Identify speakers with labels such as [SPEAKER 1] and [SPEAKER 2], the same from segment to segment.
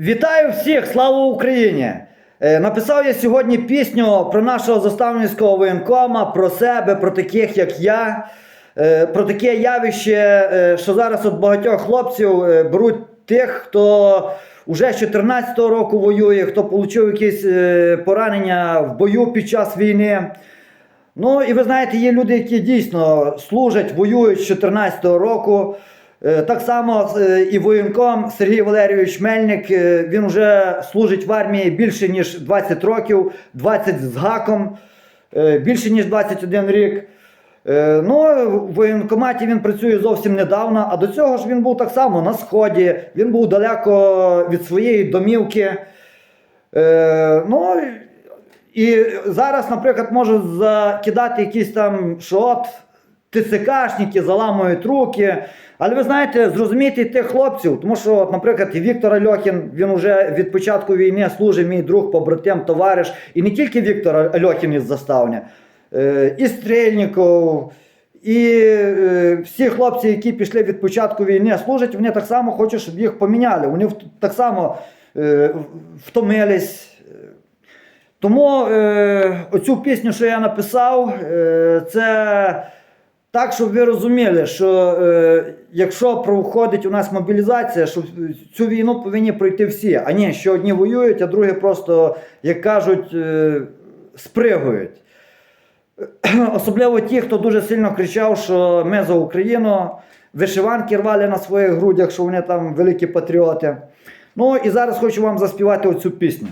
[SPEAKER 1] Вітаю всіх! Слава Україні! Е, Написав я сьогодні пісню про нашого заставницького воєнкома, про себе, про таких, як я, е, про таке явище, е, що зараз от багатьох хлопців беруть тих, хто вже з 14-го року воює, хто отримав якісь поранення в бою під час війни. Ну і ви знаєте, є люди, які дійсно служать, воюють з 2014 року. Е, Так само е, і воєнком Сергій Валерійович Мельник, е, він вже служить в армії більше ніж 20 років, 20 з гаком, більше ніж 21 рік. Ну, в воєнкоматі він працює зовсім недавно, а до цього ж він був так само на сході, він був далеко від своєї домівки. Ну, і зараз, наприклад, можуть закидати якісь там, що от ТЦКшники заламують руки. Але ви знаєте, зрозумійте тих хлопців, тому що, от, наприклад, Віктор Альохін, він вже від початку війни служить мій друг, побратим, товариш. І не тільки Віктор Альохін із заставня, е, і Стрельніков, і е, всі хлопці, які пішли від початку війни, служать, вони так само хочуть, щоб їх поміняли. Вони так само е, втомились. Тому оцю пісню, що я написав, це так, щоб ви розуміли, що е, якщо проходить у нас мобілізація, що цю війну повинні пройти всі, а не що одні воюють, а другі просто, як кажуть, е, спригують. Особливо ті, хто дуже сильно кричав, що ми за Україну, вишиванки рвали на своїх грудях, що вони там великі патріоти. Ну і зараз хочу вам заспівати оцю пісню.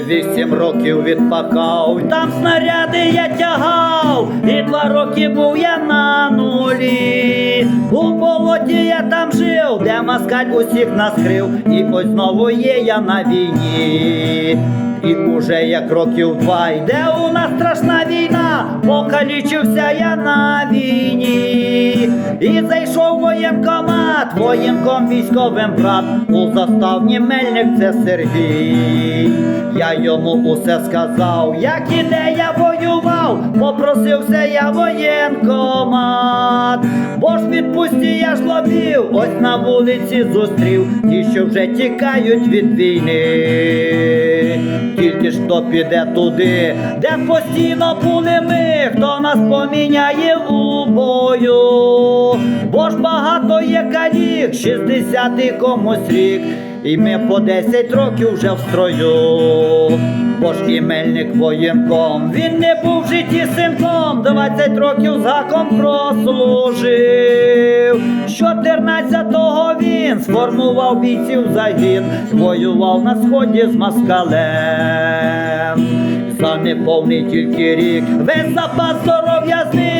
[SPEAKER 1] Вісім років відпакав, там снаряди я тягав, і два роки був я на нулі. У болоті я там жив, де москаль усіх нас крив, і ось знову є я на війні. І уже як років два йде у нас страшна війна, покалічився я на війні. І зайшов воєнкомат, воєнком військовим брат, у заставні мельник це Сергій. Я йому усе сказав, як іде я воював, попросився я воєнкомат. Бо ж відпусті я ж ловів, ось на вулиці зустрів, ті, що вже тікають від війни. Тільки ж хто піде туди, де постійно були ми, хто нас поміняє у бою. Бо ж багато є калік, 60 комусь рік, і ми по 10 років вже в строю. Бо ж імельник воєнком, він не був в житті синком, 20 років з прослужив. З 14-го він сформував бійців загін, воював на сході з москалем. За неповний тільки рік весь запас здоров'я зник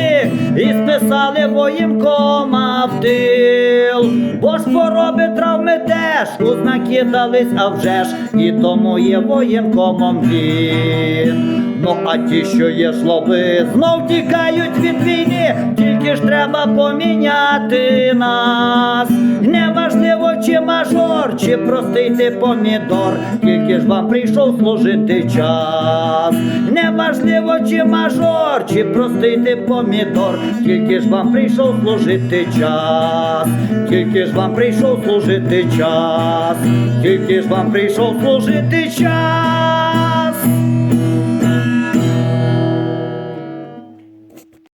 [SPEAKER 1] і списали воєнкома в тил. Бо ж пороби травми теж узнакидались, а вже ж і тому є воєнкомом він. Ну а ті, що є жлоби, знов тікають від війни, ж треба поміняти нас. Неважливо, чи мажор, чи простий ти помідор, тільки ж вам прийшов служити час. Неважливо, чи мажор, чи простий ти помідор, тільки ж вам прийшов служити час, тільки ж вам прийшов служити час, тільки ж вам прийшов служити час.